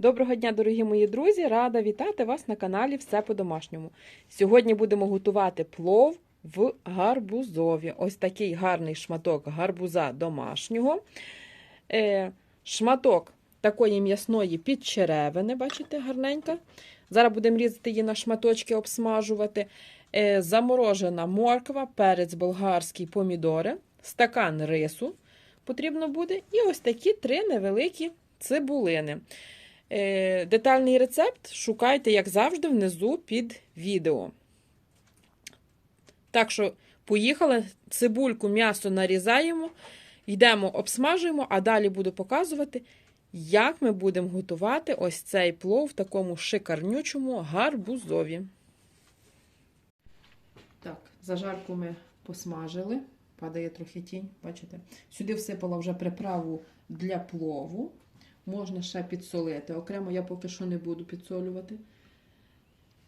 Доброго дня, дорогі мої друзі! Рада вітати вас на каналі Все по-домашньому. Сьогодні будемо готувати плов в гарбузові. Ось такий гарний шматок гарбуза домашнього. Е, шматок такої м'ясної підчеревини, бачите, гарненька. Зараз будемо різати її на шматочки, обсмажувати. Е, заморожена морква, перець болгарський, помідори, стакан рису потрібно буде. І ось такі три невеликі цибулини. Е, Детальний рецепт шукайте, як завжди, внизу під відео. Так що, поїхали, цибульку, м'ясо нарізаємо, йдемо, обсмажуємо, а далі буду показувати, як ми будемо готувати ось цей плов в такому шикарнючому гарбузові. Так, зажарку ми посмажили, падає трохи тінь, бачите? Сюди всипала вже приправу для плову. Можна ще підсолити. Окремо я поки що не буду підсолювати.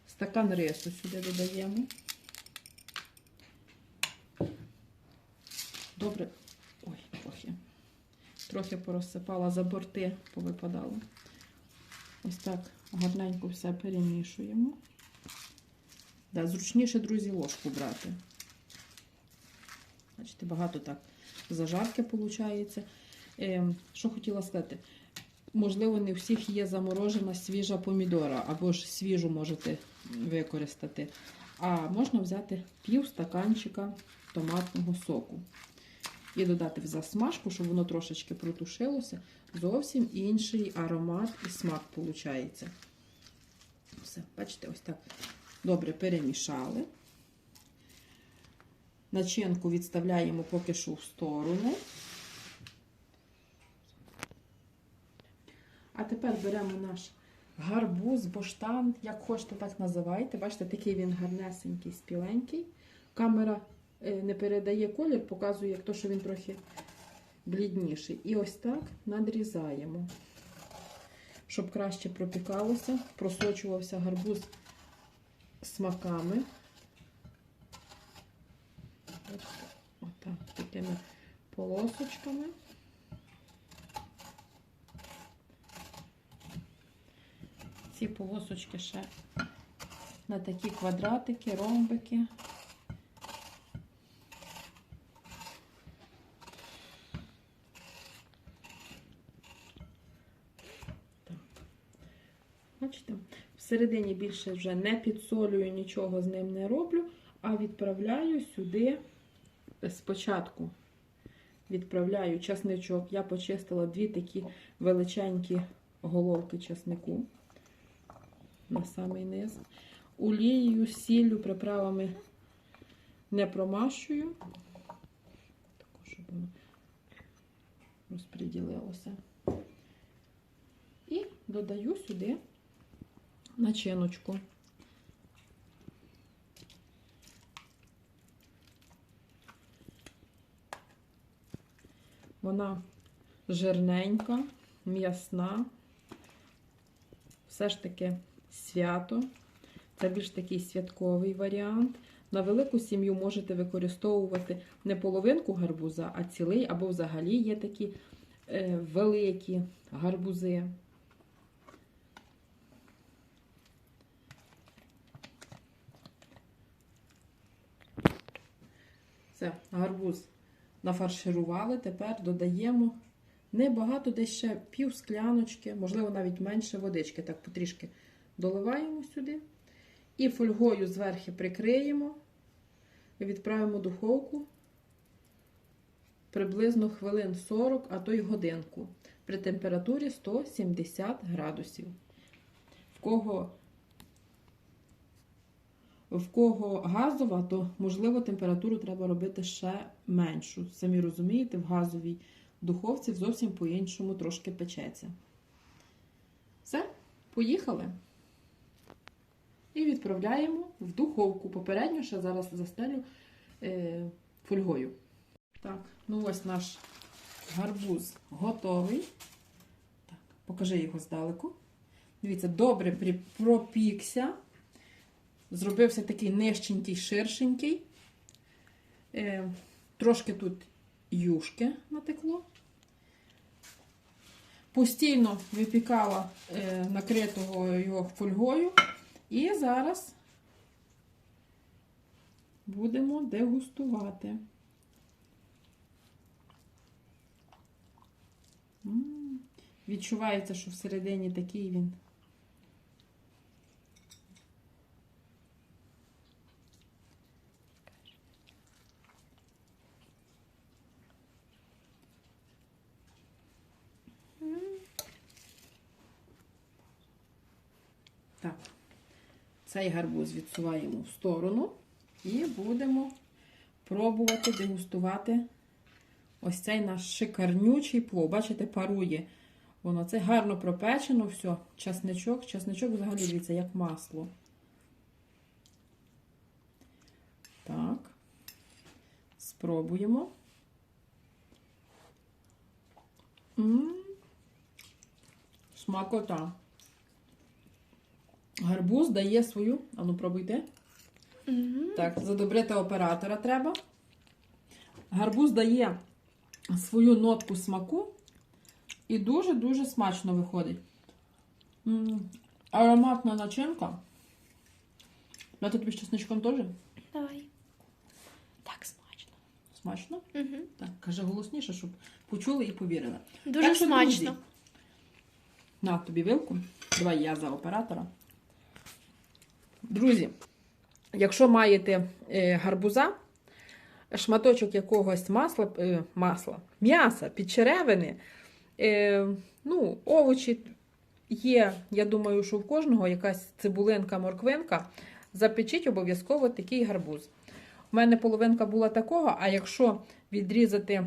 Стакан рису сюди додаємо. Добре. Ой, трохи. Трохи порозсипала за борти, повипадало. Ось так гарненько все перемішуємо. Да, зручніше, друзі, ложку брати. Бачите, багато так зажарки виходить. Е, що хотіла сказати? Можливо, не у всіх є заморожена свіжа помідора, або ж свіжу можете використати. А можна взяти пів стаканчика томатного соку. І додати в засмажку, щоб воно трошечки протушилося. Зовсім інший аромат і смак виходить. Все, бачите, ось так добре перемішали. Начинку відставляємо поки що в сторону. Тепер беремо наш гарбуз, боштан, як хочете, так називайте. Бачите, такий він гарнесенький, спіленький. Камера е, не передає колір, показує, як то, що він трохи блідніший. І ось так надрізаємо, щоб краще пропікалося, просочувався гарбуз смаками. Отак, такими полосочками. Ці полосочки ще на такі квадратики, ромбики. Так. Бачите, всередині більше вже не підсолюю, нічого з ним не роблю, а відправляю сюди спочатку. Відправляю часничок. Я почистила дві такі величенькі головки часнику на самий низ. Олією, сіллю, приправами не промащую, також, щоб воно розподілилося. І додаю сюди начиночку. Вона жирненька, м'ясна, все ж таки свято. Це більш такий святковий варіант. На велику сім'ю можете використовувати не половинку гарбуза, а цілий, або взагалі є такі е, великі гарбузи. Все, гарбуз нафарширували. Тепер додаємо небагато, десь ще пів скляночки, можливо, навіть менше водички. Так потрішки доливаємо сюди. І фольгою зверху прикриємо відправимо в духовку приблизно хвилин 40, а то й годинку при температурі 170 градусів. В кого в кого газова, то, можливо, температуру треба робити ще меншу. Самі розумієте, в газовій духовці зовсім по-іншому трошки печеться. Все, поїхали. І відправляємо в духовку. Попередньо ще зараз застелю е, фольгою. Так, ну ось наш гарбуз готовий. Так, покажи його здалеку. Дивіться, добре пропікся. Зробився такий нижченький, ширшенький. Е, трошки тут юшки натекло. постійно випікала е, накритого його фольгою. І зараз будемо дегустувати. Відчувається, що всередині такий він. Так, цей гарбуз відсуваємо в сторону і будемо пробувати дегустувати ось цей наш шикарнючий плов. Бачите, парує. Воно це гарно пропечено, все. Часничок. Часничок взагалі дивіться, як масло. Так. Спробуємо. М, Смакота. Гарбуз дає свою. А ну пробуйте. Так, задобрити оператора треба. Гарбуз дає свою нотку смаку і дуже-дуже смачно виходить. М, Ароматна начинка. Дати тобі з чесничком теж? Давай. Так смачно. Смачно? Угу. Так, каже голосніше, щоб почули і повірили. Дуже Так смачно. друзі, На тобі вилку. Давай я за оператора. Друзі, якщо маєте е, гарбуза, шматочок якогось масла, е, масла, м'яса, підчеревини, е, ну, овочі є, я думаю, що в кожного якась цибулинка, морквинка. Запечіть обов'язково такий гарбуз. У мене половинка була такого, а якщо відрізати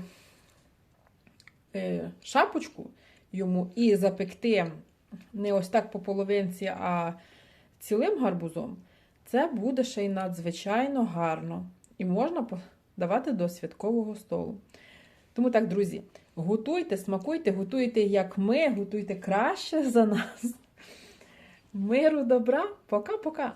шапочку йому і запекти не ось так по половинці, а цілим гарбузом, це буде ще й надзвичайно гарно. І можна подавати до святкового столу. Тому так, друзі, готуйте, смакуйте, готуйте, як ми, готуйте краще за нас. Миру, добра, пока-пока.